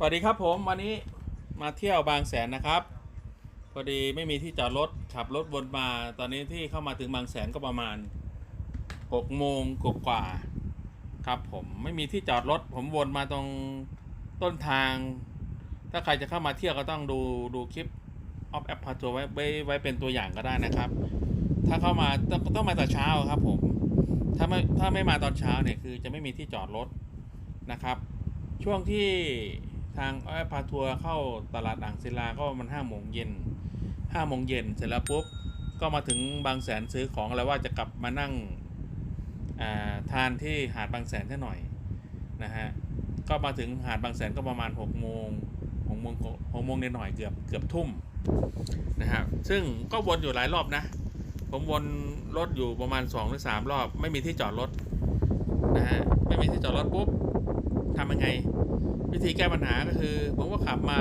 สวัสดีครับผมวันนี้มาเที่ยวบางแสนนะครับ พอดีไม่มีที่จอดรถขับรถวนมา ตอนนี้ที่เข้ามาถึงบางแสนก็ประมาณ6โมงกกว่าครับผมไม่มีที่จอดรถ ผมวนมาตรงต้นทาง ถ้าใครจะเข้ามาเที่ยวก็ต้องดูดูคลิปออฟแอปพาทัวไว้ไว้ไว้เป็นตัวอย่างก็ได้นะครับ ถ้าเข้ามาต้องต้องมาแต่เช้าครับผมถ้าไม่ถ้าไม่มาตอนเช้าเนี่ยคือจะไม่มีที่จอดรถนะครับ ช่วงที่ ทางอ้อยพาทัวร์เข้าตลาดอ่างศิลาก็มันห้าโมงเย็นห้าโมงเย็นเสร็จแล้วปุ๊บก็มาถึงบางแสนซื้อของแล้วว่าจะกลับมานั่งาทานที่หาดบางแสนแค่หน่อยนะฮะก็มาถึงหาดบางแสนก็ประมาณ6กโมงหกโมงหกโมงนิดหน่อยเกือบเกือบทุ่มนะครับซึ่งก็วนอยู่หลายรอบนะ ผมวนรถอยู่ประมาณ2หรือ3รอบ ไม่มีที่จอดรถนะฮะไม่มีที่จอดรถปุ๊บทำยังไง วิธีแก้ปัญหาก็คือ ผมก็ขับมา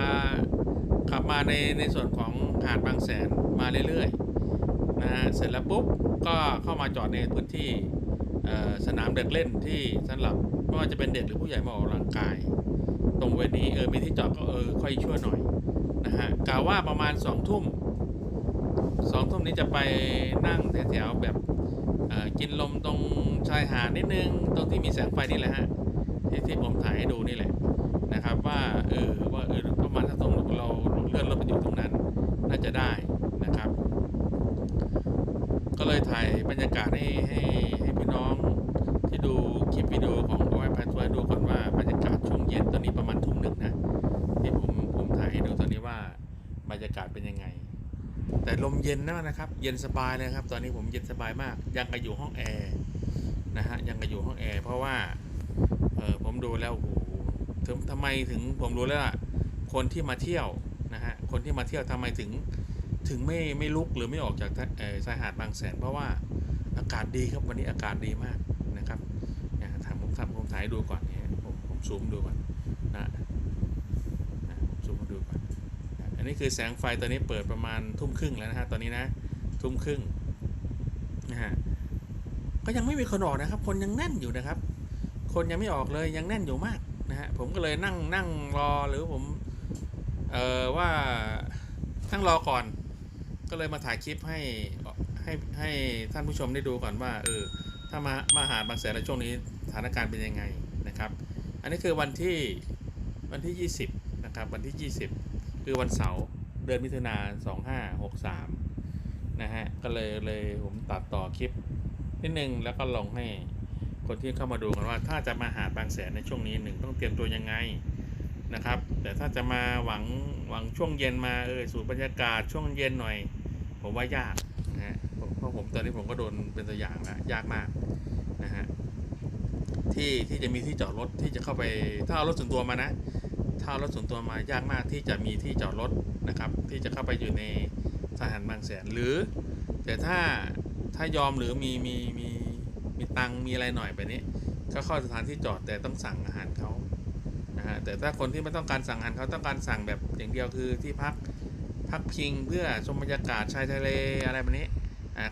ขับมาในในส่วนของหาดบางแสนมาเรื่อยๆนะฮะเสร็จแล้วปุ๊บก็เข้ามาจอดในพื้นที่สนามเด็กเล่นที่สำหรับไม่ว่าจะเป็นเด็กหรือผู้ใหญ่มาออกกำลังกาย ตรงเวณนี้เออมีที่จอดก็เออค่อยชั่วหน่อยนะฮะกล่าวว่าประมาณสองทุ่มสองทุ่มนี้จะไปนั่งแถวๆแบบกินลมตรงชายหาดนิดนึง ตรงที่มีแสงไฟนี่แหละฮะที่ที่ผมถ่ายให้ดูนี่แหละ นะครับ ว่าเออว่าเออประมาณถ้าตรงเราเลื่อนรถไปอยู่ตรงนั้น น่าจะได้นะครับ ก็เลยถ่ายบรรยากาศให้ให้ให้พี่น้องที่ดูคลิปวิดีโอของโอ้พาทัวร์ดูก่อนว่าบรรยากาศช่วงเย็นตอนนี้ประมาณทุ่มหนึ่งนะที่ผมผมถ่ายให้ดูตอนนี้ว่าบรรยากาศเป็นยังไง แต่ลมเย็นนะนะครับ เย็นสบายเลยครับ ตอนนี้ผมเย็นสบายมาก ยังกับอยู่ห้องแอร์นะฮะยังกับอยู่ห้องแอร์เพราะว่าเออผมดูแล้วโอ้โห ถึงทำไมถึงผมรู้แล้วล่ะคนที่มาเที่ยวนะฮะคนที่มาเที่ยวทำไมถึงถึงไม่ไม่ลุกหรือไม่ออกจากชายหาดบางแสน เพราะว่าอากาศดีครับวันนี้อากาศดีมากนะครับนะถามผมทำผมถ่ายดูก่อนเนี่ยผมผมซูมดูก่อนนะนะผมซูมดูก่อนนะอันนี้คือแสงไฟตอนนี้เปิดประมาณทุ่มครึ่งแล้วนะฮะตอนนี้นะทุ่มครึ่งนะฮะก็ยังไม่มีคนออกนะครับ คนยังแน่นอยู่นะครับ คนยังไม่ออกเลยยังแน่นอยู่มาก นะฮะผมก็เลยนั่งนั่งรอหรือผมเอ่อว่านั่งรอก่อน ก็เลยมาถ่ายคลิปให้ให้ให้ท่านผู้ชมได้ดูก่อนว่าเออถ้ามามาหาดบางแสนในช่วงนี้สถานการณ์เป็นยังไงนะครับ อันนี้คือวันที่วันที่ 20นะครับวันที่ 20 คือวันเสาร์เดือนมิถุนา2563นะฮะก็เลยเลยผมตัดต่อคลิปนิดนึงแล้วก็ลงให้ คนที่เข้ามาดูกันว่า ถ้าจะมาหาดบางแสนในช่วงนี้หนึ่งต้องเตรียมตัวยังไงนะครับ แต่ถ้าจะมาหวังหวังช่วงเย็นมาเออสูดบรรยากาศช่วงเย็นหน่อย ผมว่ายากนะฮะเพราะผมตอนนี้ผมก็โดนเป็นตัวอย่างแล้วยากมากนะฮะที่ที่จะมีที่จอดรถที่จะเข้าไปถ้าเอารถส่วนตัวมานะ ถ้าเอารถส่วนตัวมายากมากที่จะมีที่จอดรถนะครับ ที่จะเข้าไปอยู่ในสถานบางแสนหรือ แต่ถ้าถ้ายอมหรือมีมีมีมี มีตังมีอะไรหน่อยแบบนี้ก็เข้าสถานที่จอดแต่ต้องสั่งอาหารเขานะฮะแต่ถ้าคนที่ไม่ต้องการสั่งอาหารเขาต้องการสั่งแบบอย่างเดียวคือที่พักพักพิงเพื่อชมบรรยากาศชายทะเลอะไรแบบนี้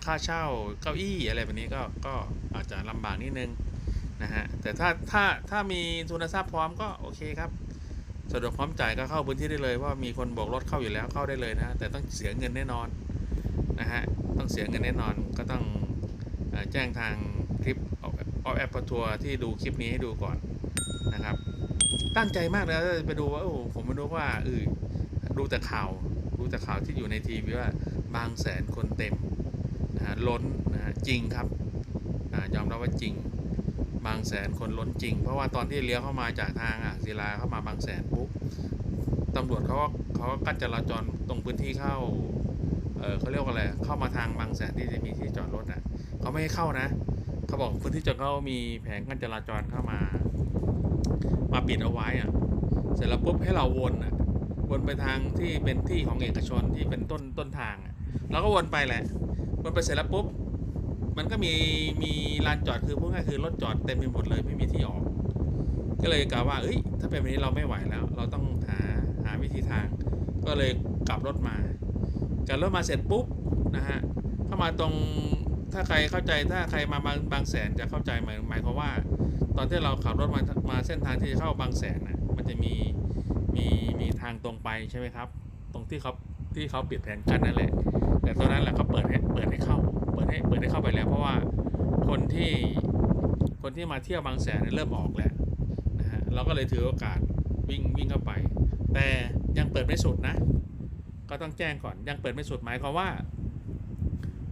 ค่าเช่าเก้าอี้อะไรแบบนี้ก็ก็อาจจะลำบากนิดนึงนะฮะแต่ถ้าถ้าถ้ามีทุนทรัพย์พร้อมก็โอเคครับสะดวกพร้อมจ่ายก็เข้าพื้นที่ได้เลยเพราะว่ามีคนโบกรถเข้าอยู่แล้วเข้าได้เลยนะแต่ต้องเสียเงินแน่นอนนะฮะต้องเสียเงินแน่นอนก็ต้องแจ้งทาง ออฟแอปทัวร์ที่ดูคลิปนี้ให้ดูก่อนนะครับ ตั้งใจมากเลยไปดูว่าโอ้ผมมาดูว่าเออดูแต่ข่าวดูแต่ข่าวที่อยู่ในทีวีว่าบางแสนคนเต็มนะล้นนะจริงครับยอมรับว่าจริง บางแสนคนล้นจริง เพราะว่าตอนที่เลี้ยวเข้ามาจากทางอ่างศิลาเข้ามาบางแสนปุ๊บตำรวจเขาก็เขาก็กั้นจราจรตรงพื้นที่เข้าเออเขาเรียกว่าอะไรเข้ามาทางบางแสนที่จะมีที่จอดรถอะเขาไม่ให้เข้านะ เขาบอกพื้นที่จอดเขามีแผงกั้นจราจรเข้ามา มาปิดเอาไว้อะเสร็จแล้วปุ๊บให้เราวนอะวนไปทางที่เป็นที่ของเอกชนที่เป็นต้นต้นทางอะเราก็วนไปแหละ วนไปเสร็จแล้วปุ๊บ มันก็มีมีลานจอดคือพวกง่ายคือรถจอดเต็มไปหมดเลยไม่มีที่ออก ก็เลยกล่าวว่าเอ้ย ถ้าเป็นแบบนี้เราไม่ไหวแล้ว เราต้องหาหาวิธีทาง ก็เลยกลับรถมากลับรถมาเสร็จปุ๊บนะฮะ เข้ามาตรง ถ้าใครเข้าใจถ้าใครมาบางบางแสนจะเข้าใจหมายหมายความว่า ตอนที่เราขับรถมามาเส้นทางที่จะเข้าบางแสนน่ะมันจะมีมีมีทางตรงไปใช่ไหมครับ ตรงที่เขาที่เขาปิดแผนกั้นนั่นแหละ แต่ตอนนั้นแหละเขาเปิดให้เปิดให้เข้า เปิดให้เปิดให้เข้าไปแล้ว เพราะว่าคนที่คนที่มาเที่ยวบางแสนเริ่มออกแล้วนะฮะเราก็เลยถือโอกาสวิ่งวิ่งเข้าไป แต่ยังเปิดไม่สุดนะ ก็ต้องแจ้งก่อนยังเปิดไม่สุดหมายความว่า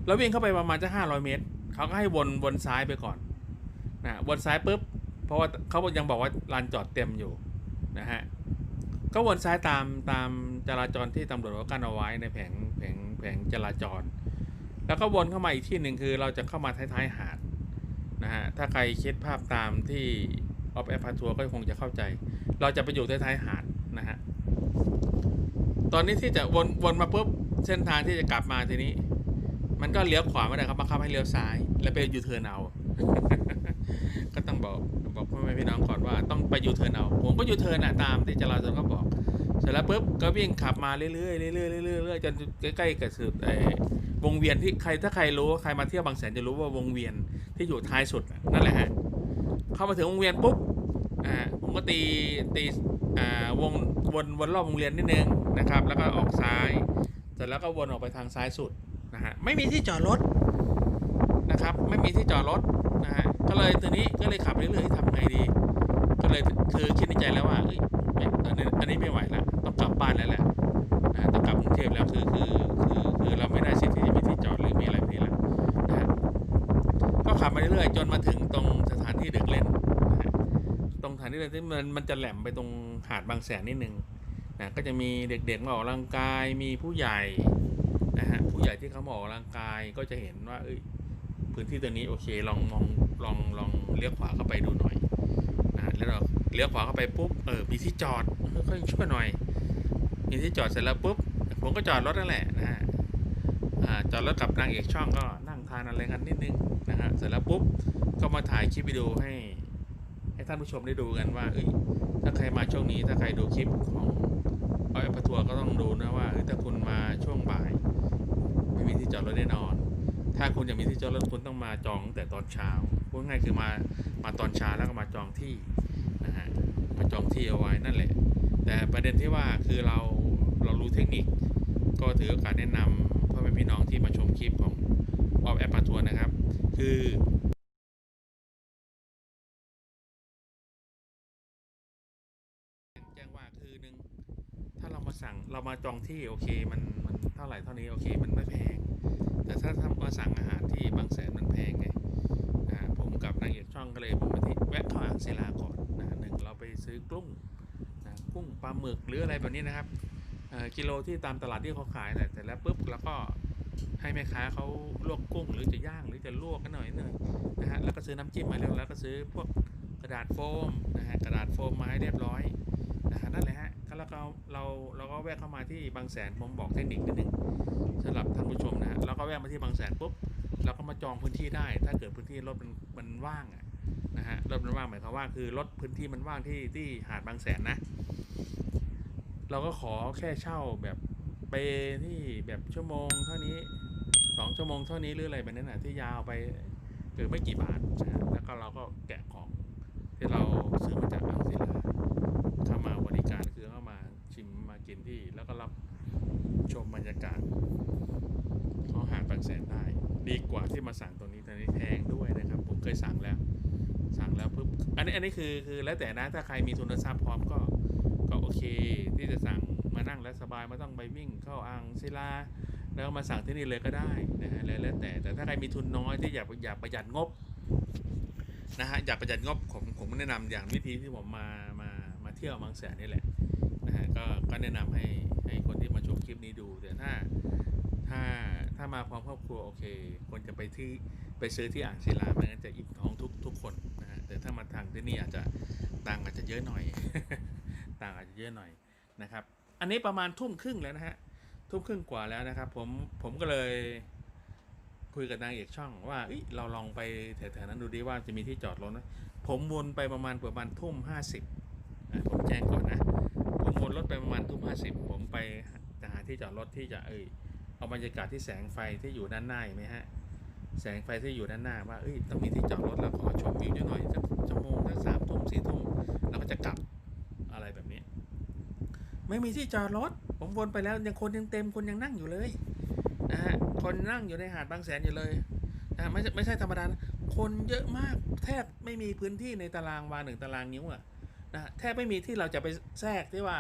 เราวิ่งเข้าไปประมาณจะห้าร้อยเมตรเขาก็ให้วนวนซ้ายไปก่อนนะวนซ้ายปุ๊บเพราะว่าเขายังบอกว่าลานจอดเต็มอยู่นะฮะก็วนซ้ายตามตามจราจรที่ตำรวจเขากั้นเอาไว้ในแผงแผงแผงจราจร แล้วก็วนเข้ามาอีกที่หนึ่งคือเราจะเข้ามาท้ายๆหาดนะฮะถ้าใครคิดภาพตามที่ออฟแอร์พาทัวร์ก็คงจะเข้าใจ เราจะไปอยู่ท้ายๆหาดนะฮะตอนนี้ที่จะวนวนมาปุ๊บเส้นทางที่จะกลับมาทีนี้ มันก็เลี้ยวขวาไม่ได้ครับบังคับให้เลี้ยวซ้าย แล้วไปยูเทิร์นเอา ก็ต้องบอกบอกพ่อแม่พี่น้องก่อนว่าต้องไปยูเทิร์นเอา ผมก็ยูเทิร์นอะตามที่จราจรเขาบอก เสร็จแล้วปุ๊บก็วิ่งขับมาเรื่อยๆเรื่อยๆเรื่อยๆจนใกล้ๆกับสุดไอ้วงเวียนที่ใครถ้าใครรู้ใครมาเที่ยวบางแสนจะรู้ว่าวงเวียนที่อยู่ท้ายสุดนั่นแหละฮะเข้ามาถึงวงเวียนปุ๊บอ่าผมก็ตีตีอ่าวงวนวนรอบวงเวียนนิดนึงนะครับ แล้วก็ออกซ้าย เสร็จแล้วก็วนออกไปทางซ้ายสุด นะฮะไม่มีที่จอดรถนะครับไม่มีที่จอดรถนะฮะก็เลยตัวนี้ก็เลยขับเรื่อยๆทำไงดี ก็เลยคือคิดในใจแล้วว่าเอ้ยอันนี้อันนี้ไม่ไหวแล้วต้องกลับบ้านแล้วแหละนะต้องกลับกรุงเทพแล้วคือคือคือคือเราไม่ได้สิทธิ์ที่จะมีที่จอดหรือมีอะไรแบบนี้แล้วนะฮะก็ขับมาเรื่อยๆจนมาถึงตรงสถานที่เด็กเล่นนะฮะตรงสถานที่เด็กเล่นมันมันจะแหลมไปตรงหาดบางแสนนิดนึงนะก็จะมีเด็กๆมาออกกำลังกายมีผู้ใหญ่ นะฮะผู้ใหญ่ที่เขามออกกำลังกายก็จะเห็นว่าเอ้ยพื้นที่ตรงนี้โอเคลองมองลองลองเลี้ยวขวาเข้าไปดูหน่อยนะแล้วเราเลี้ยวขวาเข้าไปปุ๊บเออมีที่จอดค่อยๆช่วยหน่อย มีที่จอดเสร็จแล้วปุ๊บผมก็จอดรถนั่นแหละนะฮะจอดรถกับนางเอกช่องก็นั่งทานอะไรกันนิดนึงนะฮะเสร็จแล้วปุ๊บก็มาถ่ายคลิปวิดีโอให้ให้ท่านผู้ชมได้ดูกันว่าเอ้ยถ้าใครมาช่วงนี้ถ้าใครดูคลิปของ เอาแอปทัวร์ก็ต้องดูนะว่าถ้าคุณมาช่วงบ่าย ไม่มีที่จอดรถแน่นอน ถ้าคุณอยากมีที่จอดรถคุณต้องมาจองแต่ตอนเช้าพูดง่ายคือมามาตอนเช้าแล้วก็มาจองที่นะฮะมาจองที่เอาไว้นั่นแหละ แต่ประเด็นที่ว่าคือเราเรารู้เทคนิค ก็ถือโอกาสแนะนำพ่อแม่พี่น้องที่มาชมคลิปของออฟแอปปาทัวร์นะครับ คือแจ้งว่าคือหนึ่ง ถ้าเรา มาสั่งเรามาจองที่โอเคมันมันเท่าไหร่เท่านี้โอเคมันไม่แพง แต่ถ้าทำมาสั่งอาหารที่บางแสนมันแพงไงอ่าผมกับนางเอกช่องก็เลยผมมาที่แวะเข้าอ่างศิลาก่อนนะหนึ่งเราไปซื้อกุ้งนะกุ้งปลาหมึกหรืออะไรแบบนี้นะครับเอ่อกิโลที่ตามตลาดที่เขาขายแหละแต่แล้วปุ๊บเราก็ให้แม่ค้าเขาลวกกุ้งหรือจะย่างหรือจะลวกกันหน่อยหน่อยนะฮะแล้วก็ซื้อน้ำจิ้มมาแล้วแล้วก็ซื้อพวกกระดาษโฟมนะฮะกระดาษโฟมมาให้เรียบร้อย นะฮะนั่นแหละฮะก็แล้วก็เราเราก็แวะเข้ามาที่บางแสนผมบอกเทคนิคนิดนึงสำหรับท่านผู้ชมนะฮะเราก็แวะมาที่บางแสนปุ๊บเราก็มาจองพื้นที่ได้ ถ้าเกิดพื้นที่รถมันมันว่างอะนะฮะรถมันว่างหมายความว่าคือรถพื้นที่มันว่างที่ที่หาดบางแสนนะ เราก็ขอแค่เช่าแบบไปที่แบบชั่วโมงเท่านี้สองชั่วโมงเท่านี้หรืออะไรแบบนั้นนะที่ยาวไปคือไม่กี่บาทนะแล้วก็เราก็แกะของที่เราซื้อมาจากอังศิลา มาบริการคือเข้ามาชิมมากินที่ แล้วก็รับชมบรรยากาศขอหาดบางแสนได้ ดีกว่าที่มาสั่งตรงนี้ตอนนี้แพงด้วยนะครับ ผมเคยสั่งแล้ว สั่งแล้วปุ๊บอันนี้อันนี้คือคือแล้วแต่นะถ้าใครมีทุนทรัพย์พร้อมก็ก็โอเค ที่จะสั่งมานั่งแล้วสบายไม่ต้องไปวิ่งเข้าอ่างศิลาแล้วมาสั่งที่นี่เลยก็ได้นะฮะแล้วแต่แต่ถ้าใครมีทุนน้อยที่อยากอยากประหยัดงบนะฮะอยากประหยัดงบผมผมแนะนำอย่างวิธีที่ผมมา ที่ยวบางแสนนี่แหละนะฮะก็ก็แนะนำให้ให้คนที่มาชมคลิปนี้ดูแต่ถ้าถ้าถ้ามาพร้อมครอบครัวโอเคควรจะไปที่ไปซื้อที่อ่างศิลาไม่งั้นจะอิ่มท้องทุกทุกคนนะฮะแต่ถ้ามาทางที่นี่อาจจะตังอาจจะเยอะหน่อยตังอาจจะเยอะหน่อยนะครับ อันนี้ประมาณทุ่มครึ่งแล้วนะฮะทุ่มครึ่งกว่าแล้วนะครับ ผมผมก็เลยคุยกับนางเอกช่องว่าเอ้ยเราลองไปแถวๆนั้นดูดิว่าจะมีที่จอดรถไหมผมวนไปประมาณประมาณทุ่มห้าสิบ ผมแจ้งก่อนนะ ผมวนรถไปประมาณทุ่มห้าสิบผมไปจะหาที่จอดรถที่จะเอยเอาบรรยากาศที่แสงไฟที่อยู่ด้านหน้าเห็นไหมฮะแสงไฟที่อยู่ด้านหน้าว่าเอ้ยต้องมีที่จอดรถแล้วขอชมวิวหน่อยสักชั่วโมงสักสามทุ่มสี่ทุ่มเราก็จะกลับอะไรแบบนี้ ไม่มีที่จอดรถ ผมวนไปแล้วยังคนยังเต็มคนยังนั่งอยู่เลยนะฮะคนนั่งอยู่ในหาดบางแสนอยู่เลยนะไม่ใช่ไม่ใช่ธรรมดานะคนเยอะมากแทบไม่มีพื้นที่ในตารางวาหนึ่งตารางนิ้วอะ นะแทบไม่มีที่เราจะไปแทรกที่ว่า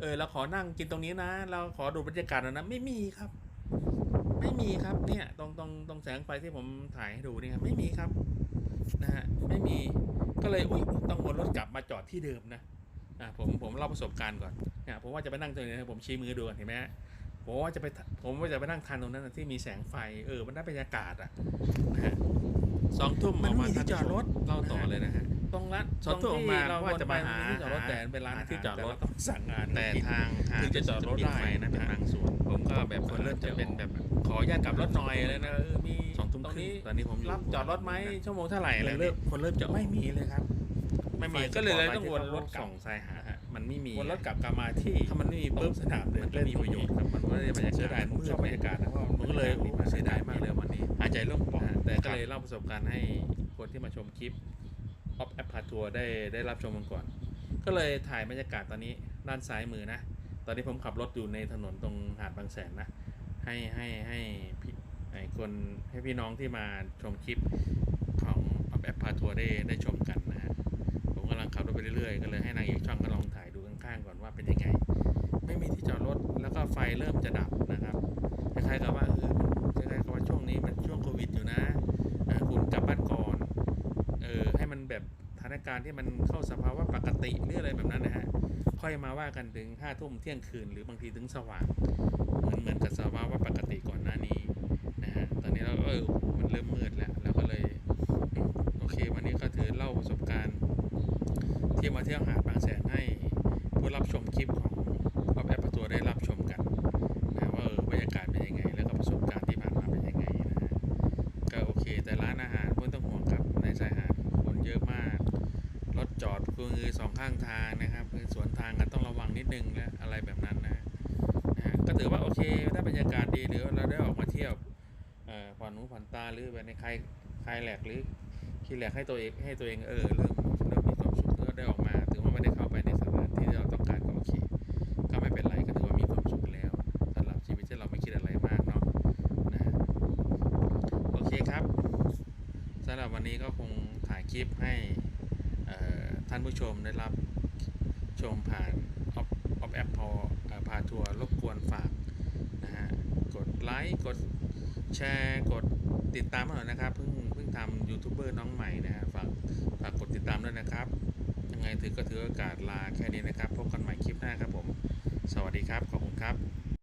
เออเราขอนั่งกินตรงนี้นะ เราขอดูบรรยากาศน่อยนะ ไม่มีครับ ไม่มีครับเนี่ย ตรงตรงตรงแสงไฟที่ผมถ่ายให้ดูนี่ครับไม่มีครับนะฮะไม่มีก็เลยอุ้ยต้องวนรถกลับมาจอดที่เดิมนะอ่าผมผมเล่าประสบการณ์ก่อนเนี่ยผมว่าจะไปนั่งตรงนี้นะผมชี้มือดูเห็นไหมฮะผมว่าจะไปผมว่าจะไปนั่งทานตรงนั้นที่มีแสงไฟเออมันได้บรรยากาศอะนะฮะ สองทุ่มมันไม่มีกาที่จอดรถ เล่าต่อเลยนะฮะ ตรงร้านสองทุ่มออกมาเราว่าจะมาหาที่จอดรถแต่เป็นร้านหาที่จอดรถแต่เราต้องสั่งงานแต่กินทางหาถึงจะจอดรถได้ไฟนะเป็นบางส่วน ผมก็แบบคนเริ่มจะเป็นแบบขออนุญาตกลับรถหน่อยอะไรนะเออมีสองทุ่มตรงครึ่นี้งตอนนี้ผมอยู่รับจอดรถไหมชั่วโมงเท่าไหร่อะไรคนเริ่มคนเริ่มจะไม่มีเลยครับ ไม่มีไฟก็เลยไฟต้องวนรถที่กลับส่องชายหาดฮะมันไม่มีวนรถกลับกลับมาที่ถ้ามันไม่มีปุ๊ปุ๊บบสนามเดินมันก็มีประโยชน์ครับมันไม่ได้บรรยากาศเสียดายผมชอบบรรยากาศนะเพราะผมก็เลยโอ้เสียดายมากเลยวันนี้หายใจโล่งปอดอ่าแต่ก็เลยเล่าประสบการณ์ให้คนที่มาชมคลิปออฟแอปพาทัวร์ได้ได้รับชมกันก่อน ก็เลยถ่ายบรรยากาศตอนนี้ด้านซ้ายมือนะ ตอนนี้ผมขับรถอยู่ในถนนตรงหาดบางแสนนะ ให้ให้ให้พี่ให้คนให้พี่น้องที่มาชมคลิปของออฟแอปพาทัวร์ได้ได้ชมกันนะฮะ ผมกำลังขับ รื่อยๆ ก็เลยให้นางเอกช่องก็ลองถ่ายดูข้างๆก่อนว่าเป็นยังไง ไม่มีที่จอดรถแล้วก็ไฟเริ่มจะดับนะครับคล้ายๆกับว่าเออคล้ายๆกับว่าช่วงนี้มันช่วงโควิดอยู่นะคุณกลับบ้านก่อนเออให้มันแบบสถานการณ์ที่มันเข้าสภาวะปกติหรืออะไรแบบนั้นนะฮะค่อยมาว่ากันถึงห้าทุ่มเที่ยงคืนหรือบางทีถึงสว่าง เที่ยวหาดบางแสนให้ผู้รับชมคลิปของออฟแอปประตูได้รับชมกันนะว่าเออบรรยากาศเป็นยังไง แล้วก็ประสบการณ์ที่ผ่านมาเป็นยังไงนะฮะก็โอเคแต่ร้านอาหารไม่ต้องห่วงครับในชายหาดคนเยอะมากรถจอดคือสองข้างทางนะครับสวนทางกันต้องระวังนิดนึงและอะไรแบบนั้นนะนะก็ถือว่าโอเคได้บรรยากาศดีหรือเราได้ออกมาเที่ยวผ่อผ่อนหูผ่อนตาหรือแบบในใครใครแหลกหรือคิดแหลกให้ตัวเองให้ตัวเองเออเริ่ม ได้ออกมา ถึงว่าไม่ได้เข้าไปในสถานที่ที่เราต้องการก็โอเคก็ไม่เป็นไรก็ถือว่ามีความสุขแล้วสำหรับชีวิตที่เราไม่คิดอะไรมากเนาะนะโอเคครับสำหรับวันนี้ก็คงถ่ายคลิปให้ท่านผู้ชมได้รับชมผ่านออฟออฟแอปพอพาทัวร์รบกวนฝากนะฮะกดไลค์กดแชร์กดติดตามมาหน่อยนะครับ เพิ่งเพิ่งทำยูทูบเบอร์น้องใหม่นะฮะฝากฝากกดติดตามด้วยนะครับ ยังไงถือก็ถือโอกาสลาแค่นี้นะครับ พบกันใหม่คลิปหน้าครับผม สวัสดีครับ ขอบคุณครับ